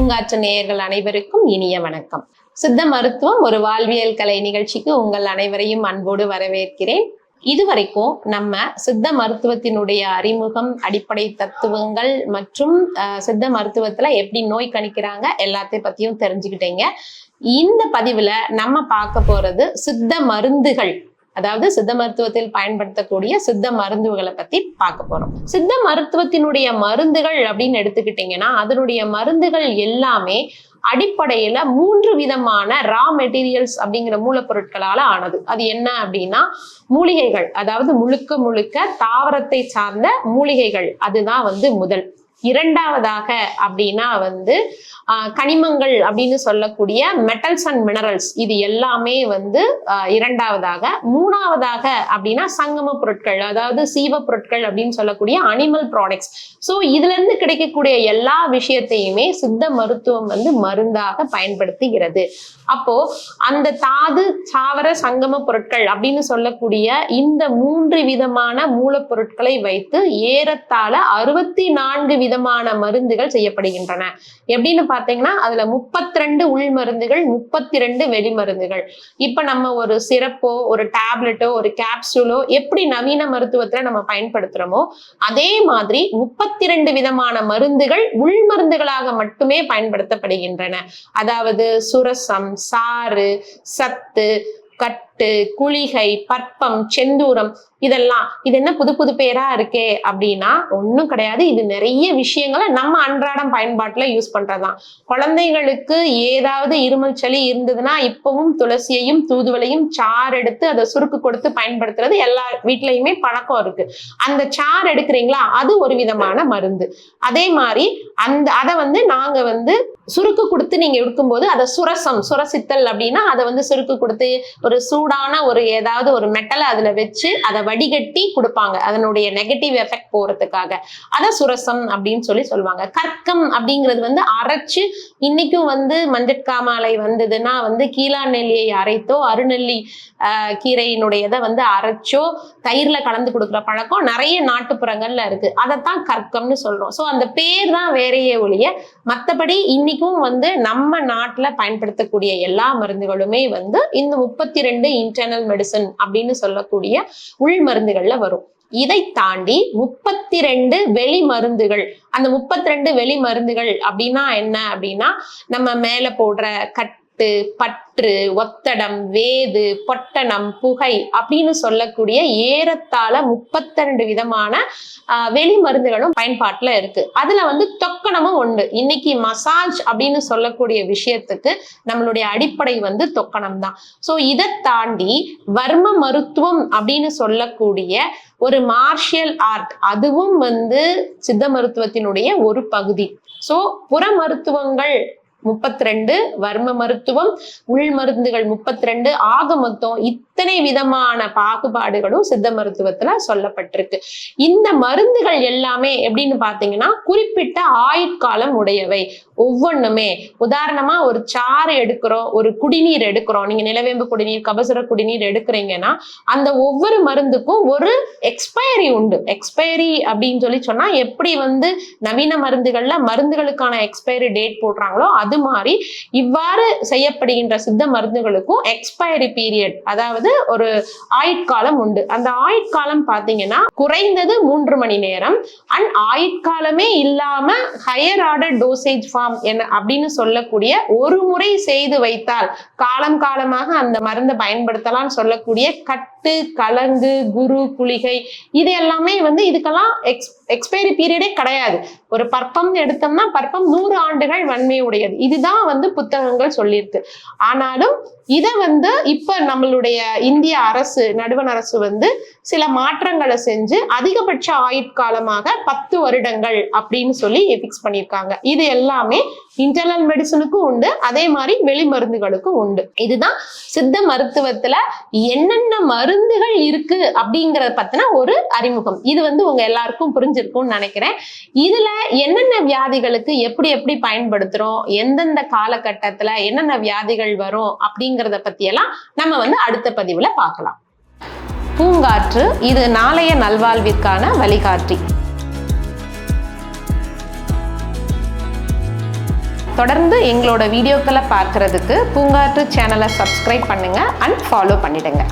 பூங்காற்று நேயர்கள் அனைவருக்கும் இனிய வணக்கம். சித்த மருத்துவம் ஒரு வாழ்வியல் கலை நிகழ்ச்சிக்கு உங்கள் அனைவரையும் அன்போடு வரவேற்கிறேன். இதுவரைக்கும் நம்ம சித்த மருத்துவத்தினுடைய அறிமுகம் அடிப்படை தத்துவங்கள் மற்றும் சித்த மருத்துவத்துல எப்படி நோய் கணிக்கிறாங்க எல்லாத்தையும் பத்தியும் தெரிஞ்சுக்கிட்டீங்க. இந்த பதிவுல நம்ம பார்க்க போறது சித்த மருந்துகள் அதாவது சித்த மருத்துவத்தில் பயன்படுத்தக்கூடிய சித்த மருந்துகளை பத்தி பார்க்க போறோம். சித்த மருத்துவத்தினுடைய மருந்துகள் அப்படின்னு எடுத்துக்கிட்டீங்கன்னா அதனுடைய மருந்துகள் எல்லாமே அடிப்படையில மூன்று விதமான ரா மெட்டீரியல்ஸ் அப்படிங்கிற மூலப்பொருட்களால ஆனது. அது என்ன அப்படின்னா மூலிகைகள். அதாவது முழுக்க முழுக்க தாவரத்தை சார்ந்த மூலிகைகள். அதுதான் வந்து முதல். இரண்டாவதாக அப்படின்னா வந்து கனிமங்கள் அப்படின்னு சொல்லக்கூடிய மெட்டல்ஸ் அண்ட் மினரல்ஸ் இது எல்லாமே வந்து இரண்டாவதாக. மூணாவதாக அப்படின்னா சங்கம பொருட்கள் அதாவது சீவ பொருட்கள் அப்படின்னு சொல்லக்கூடிய அனிமல் ப்ராடக்ட்ஸ் ஸோ இதுல இருந்து கிடைக்கக்கூடிய எல்லா விஷயத்தையுமே சித்த மருத்துவம் வந்து மருந்தாக பயன்படுத்துகிறது. அப்போ அந்த தாது சாவர சங்கம பொருட்கள் அப்படின்னு சொல்லக்கூடிய இந்த மூன்று விதமான மூலப்பொருட்களை வைத்து ஏறத்தாழ அறுபத்தி நான்கு விதமான மருந்துகள் செய்யப்படுகின்றன. எப்படின்னு பாத்தீங்கன்னா அதுல முப்பத்தி ரெண்டு உள் மருந்துகள் முப்பத்தி ரெண்டு வெளி மருந்துகள். இப்ப நம்ம ஒரு சிறப்போ ஒரு டேப்லெட்டோ ஒரு கேப்சூலோ எப்படி நவீன மருத்துவத்துல நம்ம பயன்படுத்துறோமோ அதே மாதிரி முப்பத்தி ரெண்டு விதமான மருந்துகள் உள் மருந்துகளாக மட்டுமே பயன்படுத்தப்படுகின்றன. அதாவது சுரசம் சாறு சத்து கட்டு குளிகை பற்பம் செந்தூரம் இதெல்லாம். இது என்ன புது புது பேரா இருக்கே அப்படின்னா ஒன்றும் கிடையாது. இது நிறைய விஷயங்களை நம்ம அன்றாடம் பயன்பாட்டுல யூஸ் பண்றதுதான். குழந்தைகளுக்கு ஏதாவது இருமல் சளி இருந்ததுன்னா இப்பவும் துளசியையும் தூதுவளையும் சாறு எடுத்து அதை சுருக்கு கொடுத்து பயன்படுத்துறது எல்லா வீட்லயுமே பழக்கம் இருக்கு. அந்த சாறு எடுக்கிறீங்களா? அது ஒரு விதமான மருந்து. அதே மாதிரி அந்த அதை வந்து நாங்க வந்து சுருக்கு கொடுத்து நீங்க எடுக்கும்போது அதை சுரசம் சுரசித்தல் அப்படின்னா அதை வந்து சுருக்கு கொடுத்து ஒரு சூடான ஒரு ஏதாவது ஒரு மெட்டலை அதுல வச்சு அதை வடிகட்டி கொடுப்பாங்க. அதனுடைய நெகட்டிவ் எஃபெக்ட் போறதுக்காக. அதை சுரசம் அப்படின்னு சொல்லி சொல்லுவாங்க. கற்கம் அப்படிங்கிறது வந்து அரைச்சு இன்னைக்கும் வந்து மஞ்சட்காமாலை வந்ததுன்னா வந்து கீழா நெல்லியை அரைத்தோ அருநெல்லி ஆஹ், கீரையினுடையதை வந்து அரைச்சோ தயிர்ல கலந்து கொடுக்குற பழக்கம் நிறைய நாட்டுப்புறங்கள்ல இருக்கு. அதைத்தான் கற்கம்னு சொல்றோம். ஸோ அந்த பேர் தான் வேறையே ஒழிய மற்றபடி இன்னைக்கு இன்னைக்கும் வந்து நம்ம நாட்டில் பயன்படுத்தக்கூடிய எல்லா மருந்துகளுமே வந்து இந்த முப்பத்தி ரெண்டு இன்டர்னல் மெடிசன் அப்படின்னு சொல்லக்கூடிய உள் மருந்துகள்ல வரும். இதை தாண்டி முப்பத்தி ரெண்டு வெளி மருந்துகள் அந்த முப்பத்தி ரெண்டு வெளி மருந்துகள் அப்படின்னா என்ன அப்படின்னா நம்ம மேல போடுற பட்டு பற்று ஒத்தடம் வேது பொட்டணம் புகை அப்படின்னு சொல்லக்கூடிய ஏறத்தாழ முப்பத்தி ரெண்டு விதமான ஆஹ், வெளி மருந்துகளும் பயன்பாட்டுல இருக்கு. அதுல வந்து தொக்கணமும் உண்டு. இன்னைக்கு மசாஜ் அப்படின்னு சொல்லக்கூடிய விஷயத்துக்கு நம்மளுடைய அடிப்படை வந்து தொக்கணம் தான். ஸோ இதை தாண்டி வர்ம மருத்துவம் அப்படின்னு சொல்லக்கூடிய ஒரு மார்ஷியல் ஆர்ட் அதுவும் வந்து சித்த மருத்துவத்தினுடைய ஒரு பகுதி. ஸோ புற மருத்துவங்கள் முப்பத்தி ரெண்டு வர்ம மருத்துவம் உள் மருந்துகள் முப்பத்தி ரெண்டு ஆக மொத்தம் இத்தனை விதமான பாகுபாடுகளும் சித்த மருத்துவத்துல சொல்லப்பட்டிருக்கு. இந்த மருந்துகள் எல்லாமே எப்படின்னு பாத்தீங்கன்னா குறிப்பிட்ட ஆயுட்காலம் உடையவை. ஒவ்வொன்றுமே உதாரணமா ஒரு சாறு எடுக்கிறோம் ஒரு குடிநீர் எடுக்கிறோம். நீங்க நிலவேம்பு குடிநீர் கபசுர குடிநீர் எடுக்கிறீங்கன்னா அந்த ஒவ்வொரு மருந்துக்கும் ஒரு எக்ஸ்பைரி உண்டு. எக்ஸ்பைரி அப்படின்னு சொல்லி சொன்னா எப்படி வந்து நவீன மருந்துகள்ல மருந்துகளுக்கான எக்ஸ்பைரி டேட் போடுறாங்களோ அது மாதிரி இவ்வாறு செய்யப்படுகின்ற சித்த மருந்துகளுக்கும் எக்ஸ்பைரி பீரியட் அதாவது ஒரு ஆயுட்காலம் உண்டு. அந்த ஆயுட்காலம் பாத்தீங்கன்னா குறைந்தது மூன்று மணி நேரம். அண்ட் ஆயுட்காலமே இல்லாம ஹையர் ஆர்டர் டோசேஜ் ஃபார்ம் என்ன அப்படின்னு சொல்லக்கூடிய ஒரு முறை செய்து வைத்தால் காலம் காலமாக அந்த மருந்தை பயன்படுத்தலாம்னு சொல்லக்கூடிய கட்டு கலங்கு குரு குளிகை இது எல்லாமே வந்து இதுக்கெல்லாம் எக்ஸ் எக்ஸ்பைரி பீரியடே கிடையாது. ஒரு பற்பம் எடுத்தோம்னா பற்பம் நூறு ஆண்டுகள் வன்மை உடையது இதுதான் வந்து புத்தகங்கள் சொல்லியிருக்கு. ஆனாலும் இதை வந்து இப்ப நம்மளுடைய இந்திய அரசு நடுவண் அரசு வந்து சில மாற்றங்களை செஞ்சு அதிகபட்ச ஆயுட்காலமாக பத்து வருடங்கள் அப்படின்னு சொல்லி ஃபிக்ஸ் பண்ணியிருக்காங்க. இது எல்லாமே இன்டர்னல் மெடிசனுக்கும் உண்டு அதே மாதிரி வெளி மருந்துகளுக்கும் உண்டு. இதுதான் சித்த மருத்துவத்துல என்னென்ன மருந்துகள் இருக்கு அப்படிங்கறத பத்தின ஒரு அறிமுகம். இது வந்து உங்க எல்லாருக்கும் புரிஞ்சிருக்கும்னு நினைக்கிறேன். இதுல என்னென்ன வியாதிகளுக்கு எப்படி எப்படி பயன்படுத்துறோம் எந்தெந்த காலகட்டத்துல என்னென்ன வியாதிகள் வரும் அப்படிங்கிறத பத்தியெல்லாம் நம்ம வந்து அடுத்த பதிவுல பார்க்கலாம். பூங்காற்று இது நாளைய நல்வாழ்விற்கான வழிகாட்டி. தொடர்ந்து எங்களோட வீடியோக்களை பார்க்கறதுக்கு பூங்காற்று சேனலை சப்ஸ்கிரைப் பண்ணுங்க அண்ட் ஃபாலோ பண்ணிடுங்க.